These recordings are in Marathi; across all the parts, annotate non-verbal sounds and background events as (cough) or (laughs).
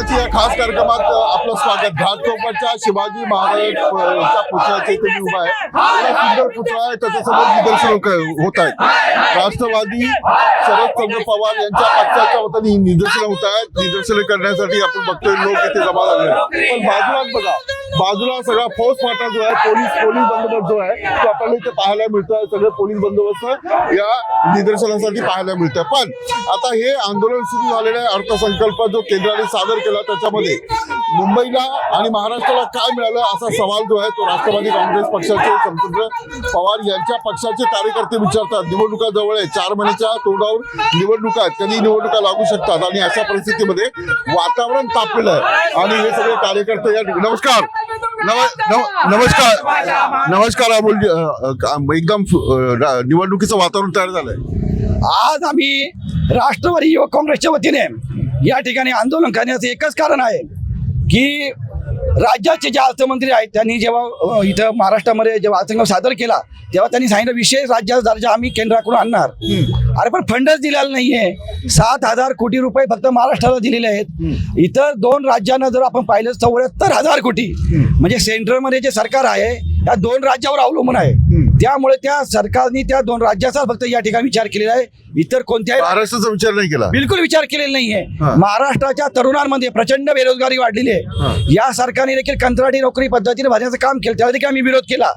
नमस्कार मुंबई कुणाची या खास कार्यक्रमात आपलं स्वागत. घाटकोपरच्या शिवाजी महाराजांच्या पुतळ्याच्या इथे मी उभा आहे सुंदर पुतळा आहे. त्याच्यासमोर निदर्शन होत- आहेत. राष्ट्रवादी शरदचंद्र पवार यांच्या पक्षाच्या वतीने निदर्शन निदर्शनं होत आहेत. निदर्शनं करण्यासाठी आपण बघतोय लोक इथे जमा झाले पण बाजूलाच बघा बाजूला सगळा फौज फाटा जो आहे पोलीस पोलीस बंदोबस्त जो आहे तो आपल्याला इथे पाहायला मिळतोय. सगळे पोलीस बंदोबस्त या निदर्शनासाठी पाहायला मिळतोय. पण आता हे आंदोलन सुरू झालेलं आहे. अर्थसंकल्प जो केंद्राने सादर केला महाराष्ट्रामध्ये मुंबईला आणि महाराष्ट्राला काय मिळालं असा सवाल जो आहे तो राष्ट्रवादी काँग्रेस पक्षाचे शरदचंद्र पवार यांच्या पक्षाचे कार्यकर्ते विचारतात. निवडणुका जवळ आहे. चार महिन्याच्या तोंडावर निवडणुका आहेत. कधी निवडणुका लागू शकतात? आणि अशा परिस्थितीमध्ये वातावरण तापलेलं आहे. आणि हे सगळे कार्यकर्ते या ठिकाणी नमस्कार. नमस्कार. नमस्कार अमोल एकदम निवडणुकीचं वातावरण तयार झालंय. आज आम्ही राष्ट्रवादी युवक काँग्रेसच्या वतीने या ठिकाणी आंदोलन करण्याचं एकच कारण आहे की राज्याचे जे अर्थमंत्री आहेत त्यांनी जेव्हा इथं महाराष्ट्रामध्ये जेव्हा अर्थसंकल्प सादर केला तेव्हा त्यांनी सांगितलं विशेष राज्याचा दर्जा आम्ही केंद्राकडून आणणार. अरे पण फंडच दिलेला नाहीये. सात हजार कोटी रुपये फक्त महाराष्ट्राला दिलेले आहेत. इतर दोन राज्यांना जर आपण पाहिलं चौऱ्याहत्तर हजार कोटी. म्हणजे सेंट्रलमध्ये जे सरकार आहे या दोन राज्यावर अवलंबून आहे. त्यामुळे त्या सरकारने त्या दोन राज्याचा फक्त या ठिकाणी विचार केलेला आहे इतर कोणत्याही महाराष्ट्राचा विचार नाही केला बिलकुल विचार केलेला नाहीये. महाराष्ट्राच्या तरुणांमध्ये प्रचंड बेरोजगारी वाढलेली. आहे या सरकारने देखील कंत्राटी नोकरी पद्धतीने भरण्याचं काम केलं त्याला देखील आम्ही विरोध केला.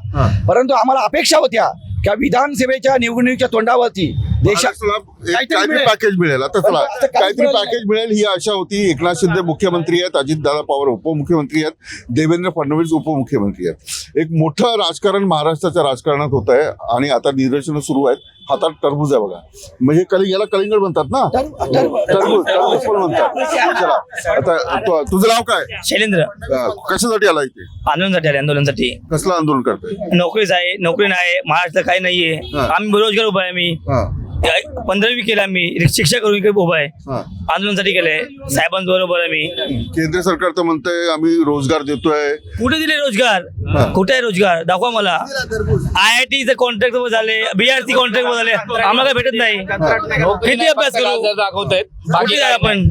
परंतु आम्हाला अपेक्षा होत्या की विधानसभेच्या निवडणुकीच्या तोंडावरती एक काहीतरी. पॅकेज मिळेल. आता चला काहीतरी पॅकेज मिळेल. ही आशा होती. एकनाथ शिंदे मुख्यमंत्री आहेत अजितदादा पवार उपमुख्यमंत्री आहेत देवेंद्र फडणवीस उपमुख्यमंत्री आहेत. एक मोठं राजकारण महाराष्ट्राच्या राजकारणात होत आहे आणि आता निदर्शनं सुरू आहेत. हातात टरबूज आहे बघा. म्हणजे कलिंग याला कलिंगड म्हणतात ना? टरबूज, टरबूज. पण म्हणतात. चला आता तु- तुझं नाव काय? शैलेंद्र. अं, कशासाठी आला इथे? आंदोलनासाठी आले आंदोलनासाठी. कसलं आंदोलन करतोय? नोकरीच आहे नोकरी नाही महाराष्ट्र काही नाहीये. हा. आम्ही बेरोजगार उभा आहे आम्ही. हा. पंधरावी केलं आम्ही. शिक्षक करून इकडे उभा आहे. आंदोलनासाठी केलंय साहेबांबरोबर आम्ही. केंद्र सरकार तर म्हणतंय आम्ही रोजगार देतोय. कुठे दिले रोजगार. कुठे आहे रोजगार? दाखवा मला. आय आय टीचे कॉन्ट्रॅक्ट झाले. बीआरसी कॉन्ट्रॅक्ट झाले. आम्हाला भेटत नाही. किती अभ्यास करू? दाखवतायत. कुठे जाऊ आपण?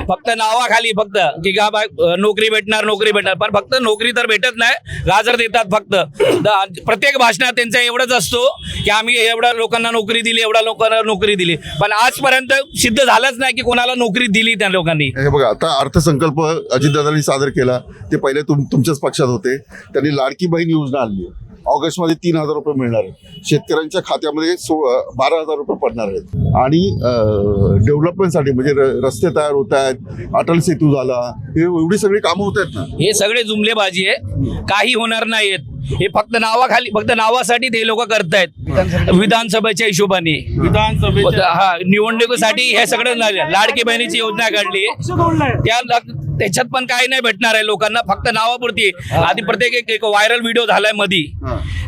(laughs) फक्त नावाखाली फक्त की का बा नोकरी भेटणार नोकरी भेटणार. पण फक्त नोकरी तर भेटत नाही गाजर देतात फक्त. द- प्रत्येक भाषणात त्यांचं एवढंच असतो की आम्ही एवढ्या लोकांना नोकरी दिली एवढ्या लोकांना नोकरी दिली. पण आजपर्यंत सिद्ध झालंच नाही की कोणाला नोकरी दिली त्या लोकांनी. हे बघा आता अर्थसंकल्प अजितदादांनी सादर केला ते पहिले तुम तुमच्याच पक्षात होते. त्यांनी लाडकी बहीण योजना आणली. ऑगस्टमध्ये तीन हजार रुपये मिळणार आहेत. शेतकऱ्यांच्या खात्यामध्ये सो बारा हजार रुपये पडणार आहेत. आणि डेव्हलपमेंटसाठी म्हणजे रस्ते तयार होत आहेत अटल सेतू झाला हे एवढी सगळी कामं होत आहेत ना? हे सगळे जुमलेबाजी आहे. काही होणार नाहीत हे फक्त नावाखाली फक्त नावासाठी ते लोक करतायत. विधानसभेच्या हिशोबाने. हा निवडणुकीसाठी हे सगळं नाही. लाडकी बहिणीची योजना काढली. त्या त्याच्यात पण काही नाही भेटणार आहे लोकांना फक्त नावापुरती आधी प्रत्येक एक- एक व्हायरल व्हिडिओ झालाय मधी.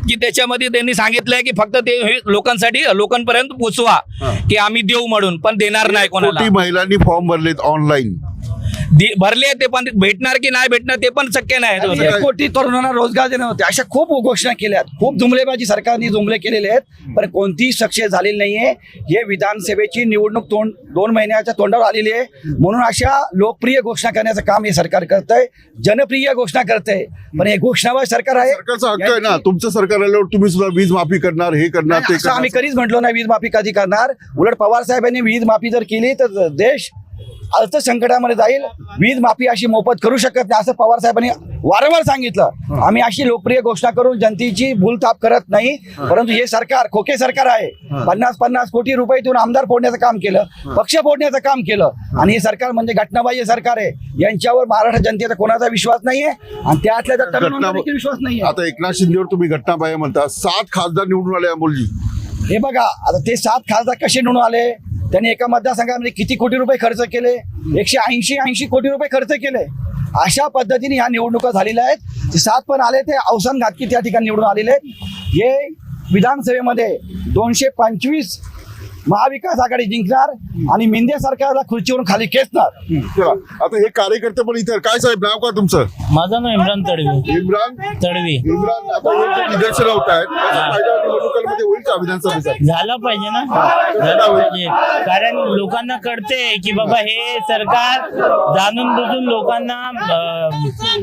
की त्याच्यामध्ये त्यांनी सांगितलंय की फक्त ते हे लोकांसाठी लोकांपर्यंत पोचवा. की आम्ही देऊ म्हणून पण देणार नाही कोणाला. महिलांनी फॉर्म भरलेत ऑनलाईन भरले ते पण भेटणार की नाही भेटणार ते पण शक्य नाही एक कोटी तरुणांना रोजगार देणार होते. अशा खूप घोषणा केल्या आहेत खूप जुमलेबाजी सरकारने जुमले केलेले आहेत पण कोणतीही सक्सेस झालेली नाहीये. हे विधानसभेची निवडणूक तोंड दोन महिन्याच्या तोंडावर आलेली आहे. म्हणून अशा लोकप्रिय घोषणा करण्याचं काम हे सरकार करत आहे जनप्रिय घोषणा करत आहे पण हे घोषणाबाज सरकार आहे. सरकारचा हक्क आहे ना. तुमचं सरकार आल्यावर तुम्ही सुद्धा वीज माफी करणार हे करणार ते असं आम्ही कधीच म्हटलो नाही वीज माफी कधी करणार. उलट पवार साहेबांनी वीज माफी जर केली तर देश अर्थसंकटामध्ये जाईल. वीज माफी अशी मोफत करू शकत नाही असं पवार साहेबांनी वारंवार सांगितलं. आम्ही अशी लोकप्रिय घोषणा करून जनतेची भूलताप करत नाही. परंतु हे सरकार खोके सरकार आहे. पन्नास पन्नास कोटी रुपये देऊन आमदार फोडण्याचं काम केलं पक्ष फोडण्याचं काम केलं. आणि हे सरकार म्हणजे घटनाबाह्य सरकार आहे. यांच्यावर महाराष्ट्र जनतेचा कोणाचा विश्वास नाहीये आणि त्यातल्या त्या विश्वास नाहीये. आता एकनाथ शिंदेवर तुम्ही घटनाबाह्य म्हणता. सात खासदार निवडून आले अमोलजी हे बघा आता ते सात खासदार कसे निवडून आले? त्यांनी एका मतदारसंघामध्ये किती कोटी रुपये खर्च केले? एकशे ऐंशी ऐंशी कोटी रुपये खर्च केले. अशा पद्धतीने ह्या निवडणुका झालेल्या आहेत. सात पण आले ते अवसान घातकी त्या ठिकाणी निवडून आलेले आहेत. हे विधानसभेमध्ये दोनशे पंचवीस महाविकास आघाडी जिंकणार आणि मिंदे सरकारला खुर्चीवरून खाली खेचणार. चला आता हे कार्यकर्ते पण इथे काय साहेब नाव का तुमचं? माझं नाव इम्रान तडवी. इम्रान? तडवी. इम्रान आता हे जे निदर्शनं होत आहेत त्याचा फायदा निवडणुकांमध्ये होईल का विधानसभेसाठी झालं पाहिजे ना? झालं पाहिजे. कारण लोकांना कळते की बाबा हे सरकार जाणून बुजून लोकांना अं,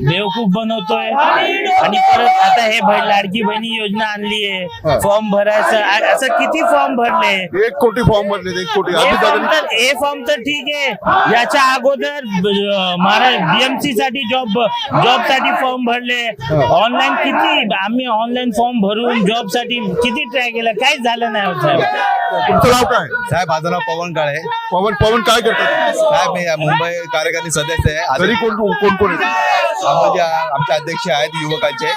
बेवकूफ बनवतोय. आणि परत आता हे भ- लाडकी बहिणी योजना आणली. आहे फॉर्म भरायचं आ- असं किती फॉर्म भरले? एक कोटी फॉर्म भरले एक कोटी हे फॉर्म तर हे फॉर्म तर ठीक आहे. याच्या अगोदर बीएमसी साठी जॉब जॉबसाठी फॉर्म भरले. ऑनलाईन किती आम्ही ऑनलाईन फॉर्म भरून जॉबसाठी किती ट्राय केलं? काहीच झालं नाही हो साहेब? तुमचं नाव काय? साहेब माझं नाव पवन काळे. पवन पवन काय करतात? साहेब मी मुंबई कार्यकारिणी सदस्य आहे. तरी कोण कोण कोण येतात म्हणजे आमचे अध्यक्ष आहेत युवकांचे.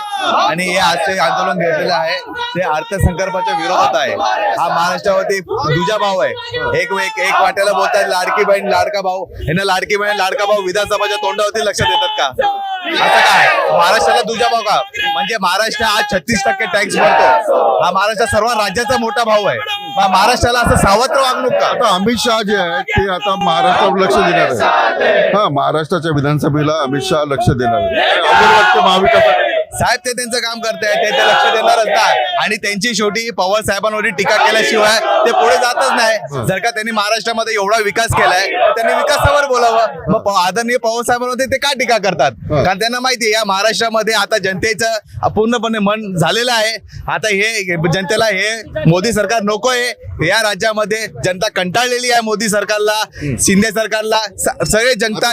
आणि हे आजचे आंदोलन घेतलेलं आहे ते अर्थसंकल्पाच्या विरोधात आहे. हा महाराष्ट्रावरती दुजा भाव आहे. एक एक एक वाट्याला बोलतात लाडकी बहीण लाडका भाऊ. यांना लाडकी बहीण लाडका भाऊ विधानसभाच्या तोंडावरती लक्ष देतात का? असं काय? महाराष्ट्राला दुजा भाव का? म्हणजे महाराष्ट्र आज छत्तीस टक्के टॅक्स भरतो. हा महाराष्ट्र सर्व राज्याचा मोठा भाऊ आहे. महाराष्ट्राला असं सावत्र वागणूक का? आता अमित शहा जे आहेत ते आता महाराष्ट्रावर लक्ष देणार आहे हा महाराष्ट्राच्या विधानसभेला अमित शहा लक्ष देणार आहे अवघड वाटतं महाविकास आघाडी. साहेब ते त्यांचं काम करतायत ते ते लक्ष देणारच नाही आणि त्यांची शेवटी पवार साहेबांवरती टीका केल्याशिवाय ते पुढे जातच नाही. जर का त्यांनी महाराष्ट्रामध्ये एवढा विकास केलाय तर त्यांनी विकासावर बोलावं. मग आदरणीय पवार साहेबांवरती ते का टीका करतात? कारण त्यांना माहिती आहे या महाराष्ट्रामध्ये आता जनतेचं पूर्णपणे मन झालेलं आहे. आता हे जनतेला हे मोदी सरकार नको आहे या राज्यामध्ये जनता कंटाळलेली आहे मोदी सरकारला शिंदे सरकारला. सगळे जनता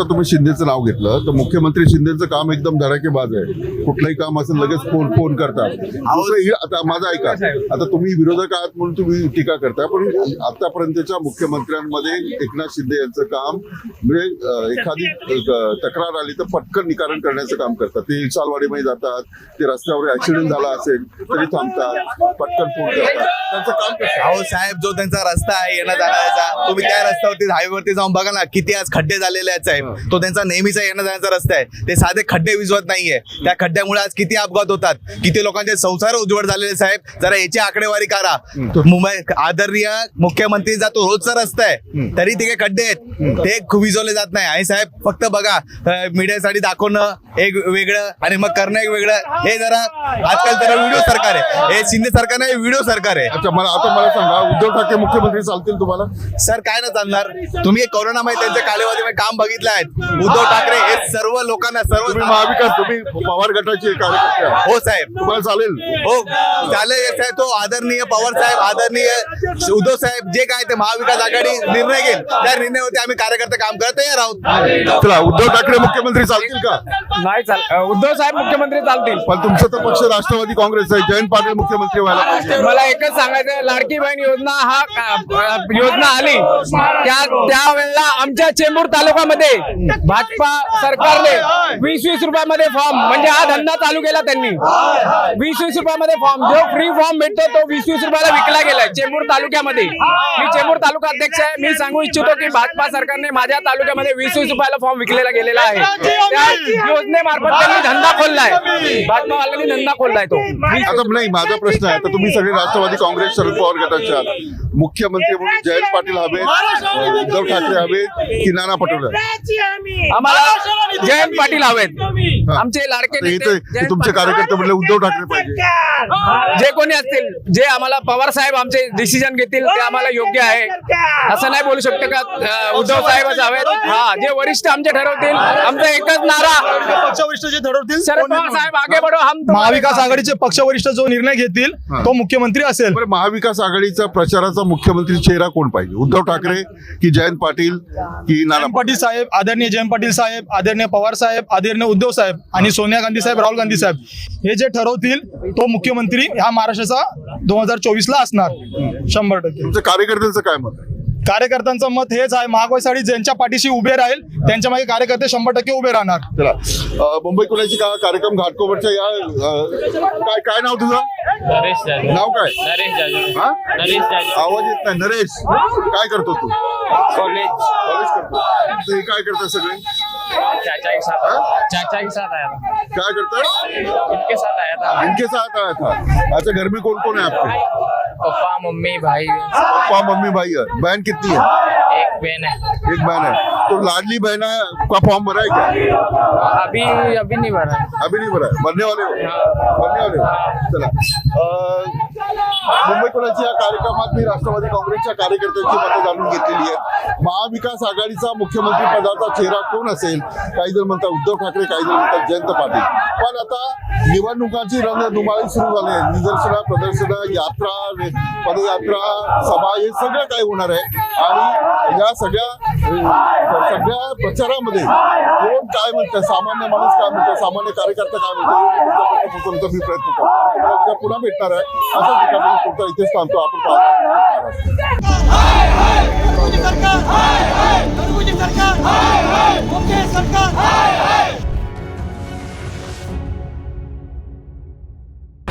तुम्ही शिंदेचं नाव घेतलं तर मुख्यमंत्री शिंदेचं काम एकदम धडाकेबाज आहे. कुठलंही काम असेल लगेच फोन फोन करतात. दुसरं आता माझं ऐका. आता तुम्ही विरोधक आहात म्हणून तुम्ही टीका करताय पण आतापर्यंतच्या मुख्यमंत्र्यांमध्ये एकनाथ शिंदे यांचं काम म्हणजे एखादी तक्रार आली तर पटकन निकारण करण्याचं काम करतात. ते सालवाडीमध्ये जातात ते रस्त्यावर ऍक्सिडेंट झाला असेल तरी थांबतात पटकन फोन करतात. त्यांचं काम कसं साहेब जो त्यांचा रस्ता आहे येणं जाण्याचा. तुम्ही त्या रस्त्यावरती हायवेवरती जाऊन बघा ना किती आज खड्डे झालेले आहेत साहेब. तो त्यांचा नेहमीचा येणं जाण्याचा रस्ता आहे. ते साधे खड्डे विजवत नाहीये. त्या खड्ड्यामुळे आज किती अपघात होतात? किती लोकांचे संसार उज्वळ झालेले साहेब? जरा याची आकडेवारी करा. मुंबई आदरणीय मुख्यमंत्रीचा तो रोजचा रस्ता आहे. तरी ते काही खड्डे आहेत. ते विजवले जात नाही. आणि साहेब फक्त बघा मीडियासाठी दाखवणं एक वेगळं आणि मग करणं एक वेगळं. हे जरा आजकाल जरा व्हिडिओ सरकार आहे. हे शिंदे सरकार नाही व्हिडिओ सरकार आहे. अच्छा मला आता मला सांगा उद्धव ठाकरे मुख्यमंत्री चालतील तुम्हाला? सर काय ना चालणार? तुम्ही कोरोनामध्ये त्यांच्या कालावधीमध्ये काम बघितलं आहेत. उद्धव ठाकरे हे सर्व लोकांना सर्व तुम्ही महाविकास तुम्ही पवार गटाचे कार्यकर्ते आहात. हो साहेब. तुम्हाला चालेल? हो. चालेल साहेब तो आदरणीय पवार साहेब आदरणीय उद्धव साहेब जे काय ते महाविकास आघाडी निर्णय घेईल त्या निर्णयावरती आम्ही कार्यकर्ते काम करत तयार आहोत. चला उद्धव ठाकरे मुख्यमंत्री चालतील का? नाही चाल अ, उद्धव साहेब मुख्यमंत्री चालतील. पण तुमचं तर पक्ष राष्ट्रवादी काँग्रेस आहे. जयंत पाटील मुख्यमंत्री व्हायला पाहिजे. मला एकच सांगायचं लाडकी बहीण योजना हा अ, योजना आली. त्या त्यावेळेला आमच्या चेंबूर तालुक्यामध्ये भाजपा सरकारने वीस वीस रुपयामध्ये फॉर्म म्हणजे हा धंदा चालू केला त्यांनी. वीस वीस रुपयामध्ये फॉर्म जो फ्री फॉर्म भेटतो तो वीस वीस रुपयाला विकला गेलाय चेंबूर तालुक्यामध्ये. मी चेंबूर तालुका अध्यक्ष आहे. मी सांगू इच्छितो की भाजपा सरकारने माझ्या तालुक्यामध्ये वीस वीस रुपयाला फॉर्म विकलेला गेलेला आहे. त्या योजनेमार्फत त्यांनी धंदा खोललाय. भाजपावाल्यांनी धंदा खोललाय तो. आता नाही माझा प्रश्न आहे. तुम्ही सगळे राष्ट्रवादी काँग्रेस शरद पवार गटाचे आहात. मुख्यमंत्री म्हणून जयंत पाटील हवेत उद्धव ठाकरे हवेत की नाना पटोले. आम्हाला जयंत पाटील हवेत. आमचे लाडके नेते तुमचे कार्यकर्ते म्हणले उद्धव ठाकरे पाहिजे. जे कोणी असतील जे आम्हाला पवार साहेब आमचे डिसिजन घेतील ते आम्हाला योग्य आहे. असं नाही बोलू शकतो का उद्धव साहेबच हवेत? हा जे वरिष्ठ आमचे ठरवतील आमचा एकच नारा. पक्षवरिष्ठ जे ठरवतील शरद पवार साहेब आगे बढो हम तुम्हारे महाविकास. आघाडीचे पक्षवरिष्ठ जो निर्णय घेतील हा. तो मुख्यमंत्री असेल. महाविकास आघाडीचा प्रचाराचा मुख्यमंत्री चेहरा कोण पाहिजे? उद्धव ठाकरे की जयंत पाटील की नाना पाटील साहेब आदरणीय जयंत पाटील साहेब आदरणीय पवार साहेब आदरणीय उद्धव साहेब आणि सोनिया गांधी साहेब राहुल गांधी साहेब हे जे ठरवतील तो मुख्यमंत्री ह्या महाराष्ट्राचा दोन हजार चोवीस ला असणार. शंभर टक्के. कार्यकर्त्यांचं काय मत आहे? कार्यकर्त्यांचं मत हेच आहे. महागाईसाठी ज्यांच्या पाठीशी उभे राहील त्यांच्या मागे कार्यकर्ते शंभर टक्के उभे राहणार. चला. अं, मुंबई कुणाची का कार्यक्रम घाटकोपरच्या या अं, काय काय नाव तुझं? नरेश जाधव. नाव काय? नरेश जाधव. हा? नरेश जाधव. आवाज येत नाही. नरेश काय करतो तू? कॉलेज. कॉलेज करतो. हे काय करतात सगळे? चाचा के साथ हाँ? चाचा के साथ आया था। काय करतात इनके साथ आया था। इनके साथ आया था। अच्छा घर में कौन कौन है आपके? पप्पा मम्मी भाई पप्पा मम्मी भाई है। बहन कितनी है? एक बहन है। एक बहन है। तो लाडली बहन का फॉर्म भरा है क्या? अभी अभी नहीं भरा। अभी नहीं भरा है? भरने वाले हो? भरने वाले हो? चला। अं, या कार्यक्रमात? मी राष्ट्रवादी काँग्रेसच्या कार्यकर्त्यांची मतं जाणून घेतलेली आहेत. महाविकास आघाडीचा मुख्यमंत्री पदाचा चेहरा कोण असेल? काही जण म्हणतात उद्धव ठाकरे काही जण म्हणतात जयंत पाटील. पण आता निवडणुकांची रणधुमाळी सुरू झाली आहे. निदर्शनं प्रदर्शनं यात्रा पदयात्रा सभा हे सगळं काय होणार आहे? आणि या सगळ्या सगळ्या प्रचारामध्ये कोण काय म्हणतं? सामान्य माणूस काय म्हणतो? सामान्य कार्यकर्ता काय म्हणतो? मी प्रयत्न करतो. पुन्हा भेटणार आहे. असं ठिकाणी तुमचा इथेच थांबतो आपण सरकार